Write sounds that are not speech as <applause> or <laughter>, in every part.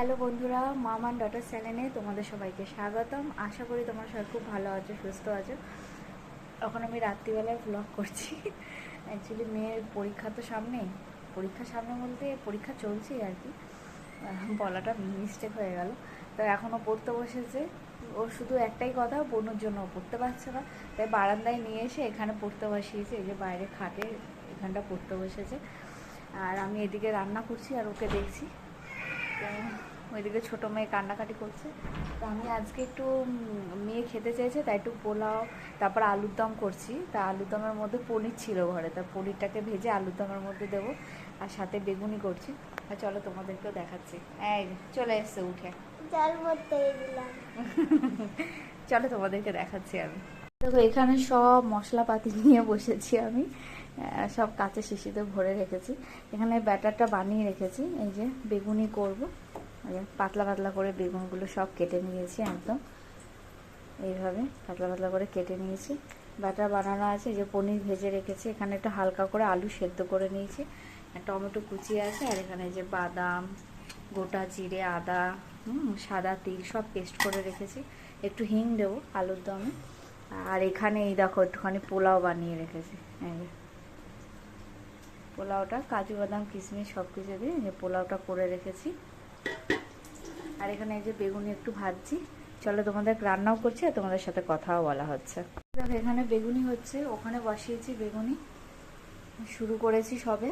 Hello বন্ধুরা, মামান daughter চ্যানেলে তোমাদের সবাইকে স্বাগতম। আশা করি তোমরা সবাই খুব ভালো আছো, সুস্থ আছো। এখন আমি রাত্রিবেলায় ব্লগ করছি। অ্যাকচুয়ালি মেয়ের পরীক্ষা তো সামনে পরীক্ষা সামনে বলতে পরীক্ষা চলছে আর কি। বলাটা মিস্টেক হয়ে গেল। তো এখনও পড়তে বসেছে। ও শুধু একটাই কথা, বনুর জন্য পড়তে পারছে না। তাই বারান্দায় নিয়ে এসে এখানে পড়তে বসিয়েছে। এই যে বাইরে খাটে এখানটা পড়তে বসেছে। আর আমি এদিকে রান্না করছি আর ওকে দেখছি। ওইদিকে ছোটো মেয়ে কান্নাকাটি করছে। তো আমি আজকে একটু মেয়ে খেতে চেয়েছে তাই একটু পোলাও তারপর আলুর দম করছি। তা আলুর দমের মধ্যে পনির ছিল ঘরে তা পনিরটাকে ভেজে আলুর দমের মধ্যে দেবো আর সাথে বেগুনি করছি। আর চলো তোমাদেরকেও দেখাচ্ছি। এই চলে এসছে উঠে। <laughs> চলো তোমাদেরকে দেখাচ্ছি আমি। দেখো, এখানে সব মশলাপাতি নিয়ে বসেছি আমি। সব কাঁচা শিশিতে ভরে রেখেছি। এখানে ব্যাটারটা বানিয়ে রেখেছি, এই যে বেগুনি করব। পাতলা পাতলা করে বেগুনগুলো সব কেটে নিয়েছি একদম। এইভাবে পাতলা পাতলা করে কেটে নিয়েছি। ব্যাটার বানানো আছে যে পনির ভেজে রেখেছি। এখানে একটু হালকা করে আলু সেদ্ধ করে নিয়েছি। টমেটো কুচি আছে, আর এখানে যে বাদাম, গোটা জিরে, আদা সাদা তিল সব পেস্ট করে রেখেছি। একটু হিং দেবো, আলুর দমে। আর এখানে এই দেখো একটুখানি পোলাও বানিয়ে রেখেছি। পোলাওটা, কাজু বাদাম, কিশমিশ সব কিছু দিয়ে যে পোলাওটা করে রেখেছি। আর এখানে এই যে বেগুনি একটু ভাজছি। চলো তোমাদের রান্নাও করছি আর তোমাদের সাথে কথাও বলা হচ্ছে। দেখো, এখানে বেগুনি হচ্ছে, ওখানে বসিয়েছি বেগুনি। শুরু করেছি সবে।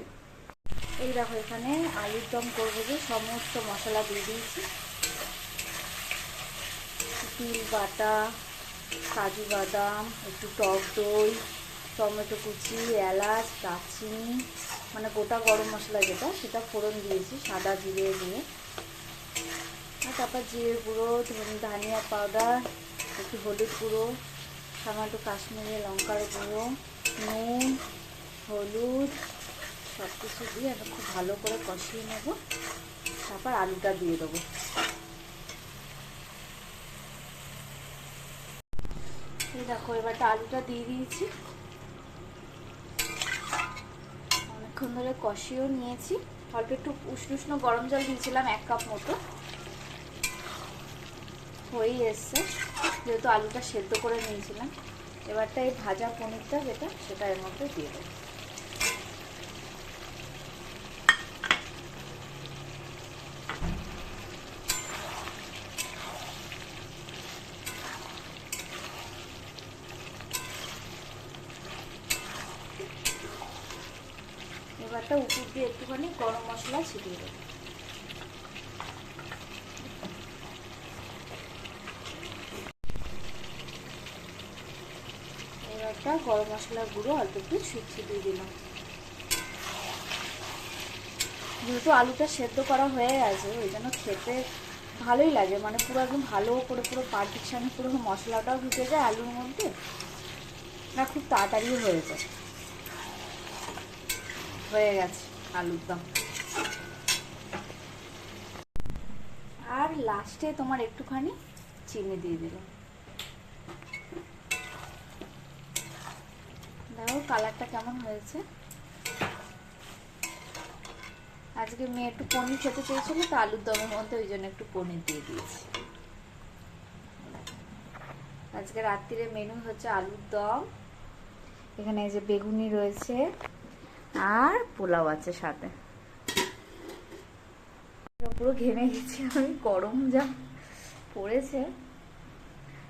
এই দেখো, এখানে আলুর দম করব যে সমস্ত মশলা দিয়ে দিয়েছি। তিল, বাটা কাজু বাদাম, একটু টক দই, টমেটো কুচি, এলাচ, দারচিনি মানে গোটা গরম মশলা যেটা, সেটা ফোড়ন দিয়েছি, সাদা জিরে দিয়ে। আর তারপর জিরে গুঁড়ো, ধনে, ধনিয়া পাউডার একটু হলুদ গুঁড়ো, সামান্য কাশ্মীরি লঙ্কার গুঁড়ো, নুন, হলুদ সব কিছু দিয়ে আমি খুব ভালো করে কষিয়ে নেব। তারপর আলুটা দিয়ে দেবো। দেখো এবারটা আলুটা দিয়ে দিয়েছি। অনেকক্ষণ ধরে কষিও নিয়েছি। অল্প একটু উষ্ণ উষ্ণ গরম জল দিয়েছিলাম এক কাপ মতো। হয়েই এসছে। যেহেতু আলুটা সেদ্ধ করে নিয়েছিলাম, এবারটা এই ভাজা পনিরটা যেটা, সেটা এর মধ্যে দিয়ে দেবো। এবারটা উপর দিয়ে একটুখানি গরম মশলা ছিটিয়ে দেবো। এবারটা গরম মশলার গুঁড়ো অল্প একটু ছিটিয়ে দিলাম। যেহেতু আলুটা সেদ্ধ করা হয়ে গেছে, ওই জন্য খেতে ভালোই লাগে। মানে পুরো একদম ভালো করে পুরো পারফেকশানে পুরো মশলাটাও ঢুকে যায় আলুর মধ্যে। না, খুব তাড়াতাড়ি হয়ে যায়। হয়ে গেছে, আলুর দম। আর লাস্টে তোমার একটুখানি চিনি দিয়ে দিলাম। দেখো কালারটা কেমন হয়েছে। আজকে মেয়ে একটু পনির খেতে চেয়েছিল, তো আলুর দমের মধ্যে ওই জন্য একটু পনির দিয়ে দিয়েছি। আজকে রাত্রিরে মেনু হচ্ছে আলুর দম। এখানে এই যে বেগুনি রয়েছে আর পোলাও আছে সাথে। পুরো ঘেমে গেছি আমি গরম যা পড়েছে।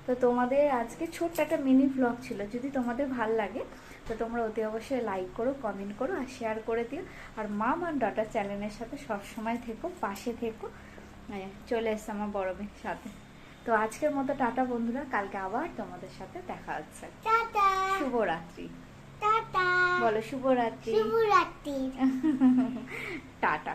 তো তোমাদের আজকে ছোট্ট একটা মিনি ব্লগ ছিল যদি তোমাদের ভালো লাগে তো তোমরা অতি অবশ্যই লাইক করো কমেন্ট করো আর শেয়ার করে দিও। আর মা মান ডটা চ্যানেলের সাথে সবসময় থেকো পাশে থেকো। হ্যাঁ, চলে এসছে আমার বড় মেয়ের সাথে। তো আজকের মতো টাটা বন্ধুরা কালকে আবার তোমাদের সাথে দেখা হচ্ছে। শুভরাত্রি। টাটা। বলো শুভরাত্রি। শুভরাত্রি। <laughs> টাটা।